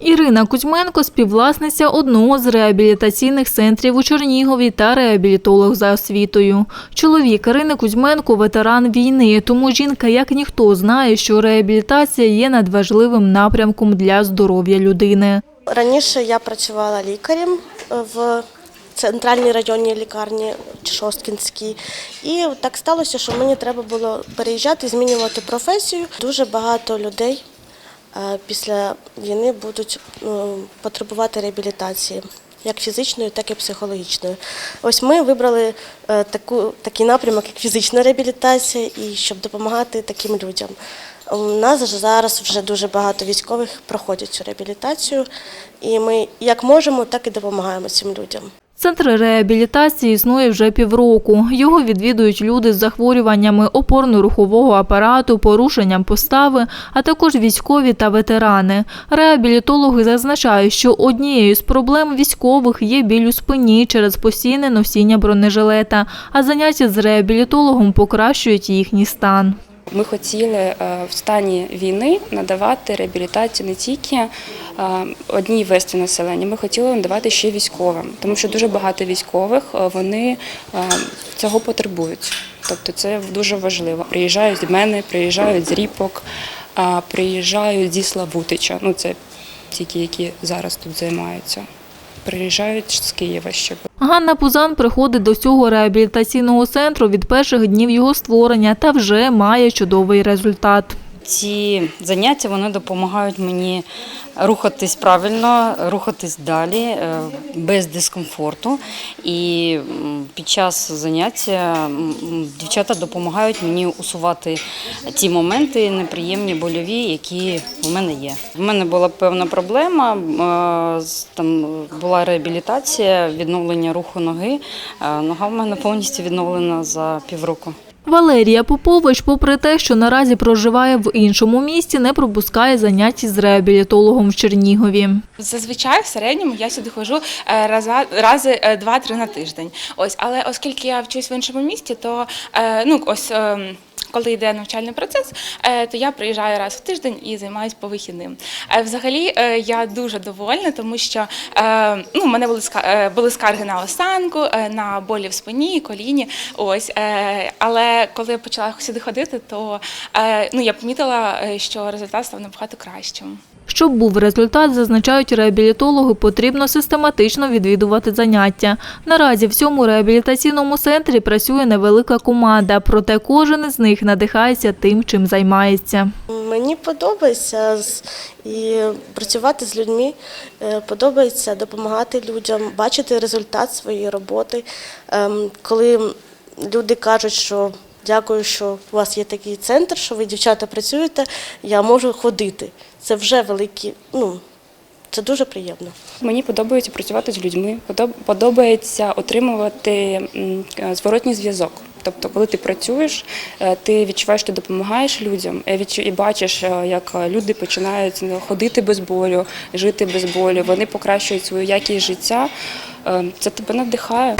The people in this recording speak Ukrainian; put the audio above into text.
Ірина Кузьменко співвласниця одного з реабілітаційних центрів у Чернігові та реабілітолог за освітою. Чоловік Ірини Кузьменко ветеран війни, тому жінка як ніхто знає, що реабілітація є надважливим напрямком для здоров'я людини. Раніше я працювала лікарем в центральній районній лікарні Шосткінській. І так сталося, що мені треба було переїжджати, змінювати професію. Дуже багато людей після війни будуть ну, потребувати реабілітації. Як фізичної, так і психологічної. Ось ми вибрали е, таку, такий напрямок, як фізична реабілітація, і щоб допомагати таким людям. У нас зараз вже дуже багато військових проходять цю реабілітацію, і ми як можемо, так і допомагаємо цим людям. Центр реабілітації існує вже півроку. Його відвідують люди з захворюваннями опорно-рухового апарату, порушенням постави, а також військові та ветерани. Реабілітологи зазначають, що однією з проблем військових є біль у спині через постійне носіння бронежилета, а заняття з реабілітологом покращують їхній стан. Ми хотіли е, в стані війни надавати реабілітацію не тільки е, одній вести населення, ми хотіли надавати ще військовим, тому що дуже багато військових е, вони цього потребують. Тобто це дуже важливо. Приїжджають з мене, приїжджають з ріпок, приїжджають зі Славутича. Ну це тільки які зараз тут займаються. Приїжджають з Києва ще. Ганна Пузан приходить до цього реабілітаційного центру від перших днів його створення та вже має чудовий результат. Ці заняття вони допомагають мені рухатись правильно, рухатись далі е, без дискомфорту. І під час заняття дівчата допомагають мені усувати ті моменти неприємні, больові, які в мене є. В мене була певна проблема. е, Там була реабілітація, відновлення руху ноги. Е, Нога в мене повністю відновлена за півроку. Валерія Попович, попри те, що наразі проживає в іншому місті, не пропускає занять з реабілітологом в Чернігові. Зазвичай в середньому я сюди ходжу е, рази е, два-три на тиждень. Ось, але оскільки я вчусь в іншому місті, то е, ну ось. Коли йде навчальний процес, е, то я приїжджаю раз в тиждень і займаюся по вихідним. Е, Взагалі е, я дуже довольна, тому що ну, у мене були ска- скарги на осанку, е, на болі в спині, коліні. Ось, але коли я почала сюди ходити, то ну, я помітила, що результат став набагато кращим. Щоб був результат, зазначають реабілітологи, потрібно систематично відвідувати заняття. Наразі в цьому реабілітаційному центрі працює невелика команда, проте кожен із них надихається тим, чим займається. Мені подобається і працювати з людьми, е, подобається допомагати людям, бачити результат своєї роботи. Ем, Коли люди кажуть, що дякую, що у вас є такий центр, що ви, дівчата, працюєте, я можу ходити. Це вже великі, ну, це дуже приємно. Мені подобається працювати з людьми, подобається отримувати е, зворотній зв'язок. Тобто, коли ти працюєш, е, ти відчуваєш, ти допомагаєш людям е, і бачиш, як люди починають ну, ходити без болю, жити без болю, вони покращують свою якість життя. Це тебе надихає.